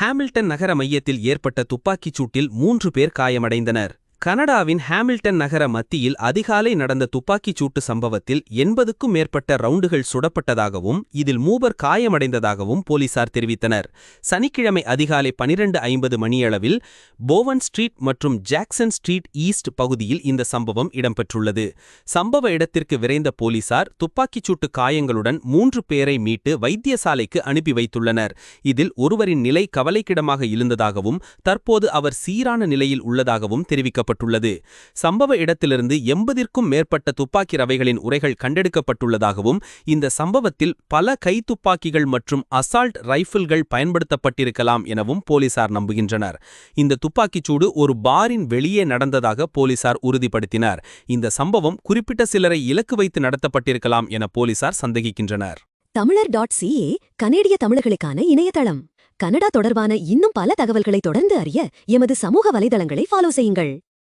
Hamilton நகர மையத்தில் ஏற்பட்ட துப்பாக்கிச் சூட்டில் மூன்று பேர் காயமடைந்தனர். கனடாவின் ஹாமில்டன் நகர மத்தியில் அதிகாலை நடந்த துப்பாக்கிச் சூட்டு சம்பவத்தில் எண்பதுக்கும் மேற்பட்ட ரவுண்டுகள் சுடப்பட்டதாகவும் இதில் மூவர் காயமடைந்ததாகவும் போலீசார் தெரிவித்தனர். சனிக்கிழமை அதிகாலை பனிரெண்டு ஐம்பது மணியளவில் போவன் ஸ்ட்ரீட் மற்றும் ஜாக்சன் ஸ்ட்ரீட் ஈஸ்ட் பகுதியில் இந்த சம்பவம் இடம்பெற்றுள்ளது. சம்பவ இடத்திற்கு விரைந்த போலீசார் துப்பாக்கிச் சூட்டு காயங்களுடன் மூன்று பேரை மீட்டு வைத்தியசாலைக்கு அனுப்பி வைத்துள்ளனர். இதில் ஒருவரின் நிலை கவலைக்கிடமாக இருந்ததாகவும் தற்போது அவர் சீரான நிலையில் உள்ளதாகவும் தெரிவிக்கப்பட்டுள்ளது சம்பவ இடத்திலிருந்து எண்பதிற்கும் மேற்பட்ட துப்பாக்கி ரவைகளின் உரைகள் கண்டெடுக்கப்பட்டுள்ளதாகவும் இந்த சம்பவத்தில் பல கைத்துப்பாக்கிகள் மற்றும் அசால்ட் ரைஃபிள்கள் பயன்படுத்தப்பட்டிருக்கலாம் எனவும் போலீசார் நம்புகின்றனர். இந்த துப்பாக்கிச்சூடு ஒரு பாரின் வெளியே நடந்ததாக போலீசார் உறுதிப்படுத்தினார். இந்த சம்பவம் குறிப்பிட்ட சிலரை இலக்கு வைத்து நடத்தப்பட்டிருக்கலாம் என போலீசார் சந்தேகிக்கின்றனர். தமிழர் டாட் சிஏ கனேடிய தமிழர்களுக்கான இணையதளம். கனடா தொடர்பான இன்னும் பல தகவல்களை தொடர்ந்து அறிய எமது சமூக வலைதளங்களை ஃபாலோ செய்யுங்கள்.